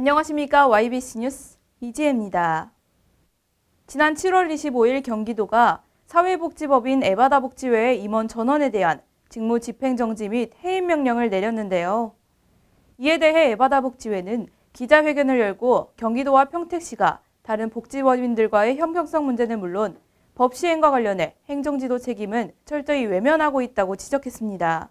안녕하십니까 YBC 뉴스 이지혜입니다. 지난 7월 25일 경기도가 사회복지법인 에바다 복지회의 임원 전원에 대한 직무 집행정지 및 해임 명령을 내렸는데요. 이에 대해 에바다 복지회는 기자회견을 열고 경기도와 평택시가 다른 복지법인들과의 형평성 문제는 물론 법 시행과 관련해 행정지도 책임은 철저히 외면하고 있다고 지적했습니다.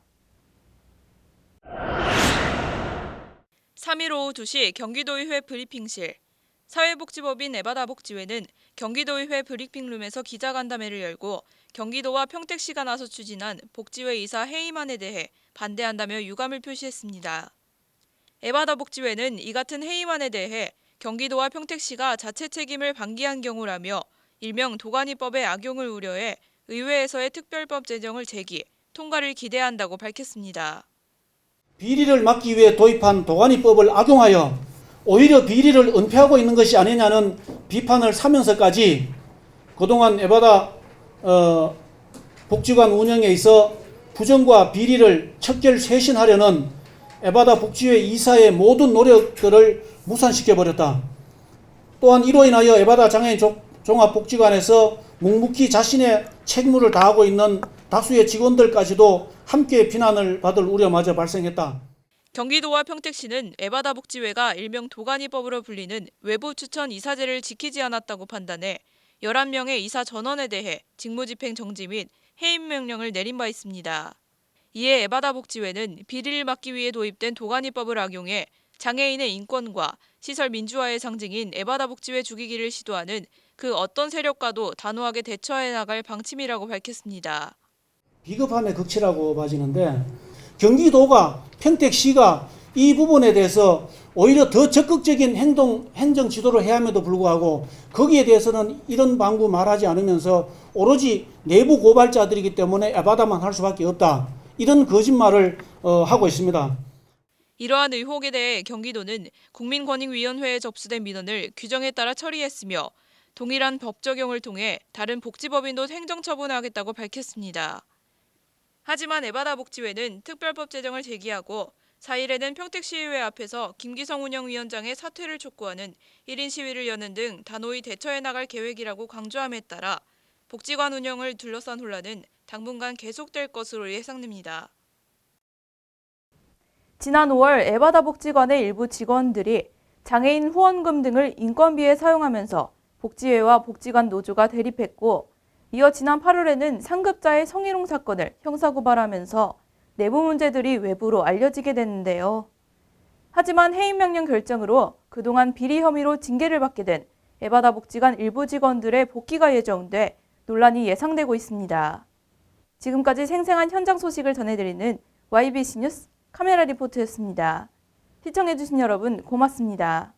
3일 오후 2시 경기도의회 브리핑실 사회복지법인 에바다 복지회는 경기도의회 브리핑룸에서 기자간담회를 열고 경기도와 평택시가 나서 추진한 복지회 이사 해임안에 대해 반대한다며 유감을 표시했습니다. 에바다 복지회는 이 같은 해임안에 대해 경기도와 평택시가 자체 책임을 방기한 경우라며 일명 도가니법의 악용을 우려해 의회에서의 특별법 제정을 제기, 통과를 기대한다고 밝혔습니다. 비리를 막기 위해 도입한 도가니법을 악용하여 오히려 비리를 은폐하고 있는 것이 아니냐는 비판을 사면서까지 그동안 에바다 어, 복지관 운영에 있어 부정과 비리를 척결 쇄신하려는 에바다 복지회 이사의 모든 노력들을 무산시켜 버렸다. 또한 이로 인하여 에바다 장애인 조- 종합복지관에서 묵묵히 자신의 책무를 다하고 있는 다수의 직원들까지도 함께 비난을 받을 우려마저 발생했다. 경기도와 평택시는 에바다 복지회가 일명 도가니법으로 불리는 외부 추천 이사제를 지키지 않았다고 판단해 11명의 이사 전원에 대해 직무집행 정지 및 해임 명령을 내린 바 있습니다. 이에 에바다 복지회는 비리를 막기 위해 도입된 도가니법을 악용해 장애인의 인권과 시설 민주화의 상징인 에바다 복지회 죽이기를 시도하는 그 어떤 세력과도 단호하게 대처해 나갈 방침이라고 밝혔습니다. 비겁함의 극치라고 봐지는데 경기도가 평택시가 이 부분에 대해서 오히려 더 적극적인 행동 행정 지도를 해야 함에도 불구하고 거기에 대해서는 이런 방구 말하지 않으면서 오로지 내부 고발자들이기 때문에 에바다만 할 수밖에 없다 이런 거짓말을 어, 하고 있습니다. 이러한 의혹에 대해 경기도는 국민권익위원회에 접수된 민원을 규정에 따라 처리했으며 동일한 법 적용을 통해 다른 복지법인도 행정처분하겠다고 밝혔습니다. 하지만 에바다 복지회는 특별법 제정을 제기하고 4일에는 평택시의회 앞에서 김기성 운영위원장의 사퇴를 촉구하는 1인 시위를 여는 등 단호히 대처해 나갈 계획이라고 강조함에 따라 복지관 운영을 둘러싼 혼란은 당분간 계속될 것으로 예상됩니다. 지난 5월 에바다 복지관의 일부 직원들이 장애인 후원금 등을 인건비에 사용하면서 복지회와 복지관 노조가 대립했고 이어 지난 8월에는 상급자의 성희롱 사건을 형사고발하면서 내부 문제들이 외부로 알려지게 됐는데요. 하지만 해임 명령 결정으로 그동안 비리 혐의로 징계를 받게 된 에바다 복지관 일부 직원들의 복귀가 예정돼 논란이 예상되고 있습니다. 지금까지 생생한 현장 소식을 전해드리는 YBC 뉴스 카메라 리포트였습니다. 시청해주신 여러분 고맙습니다.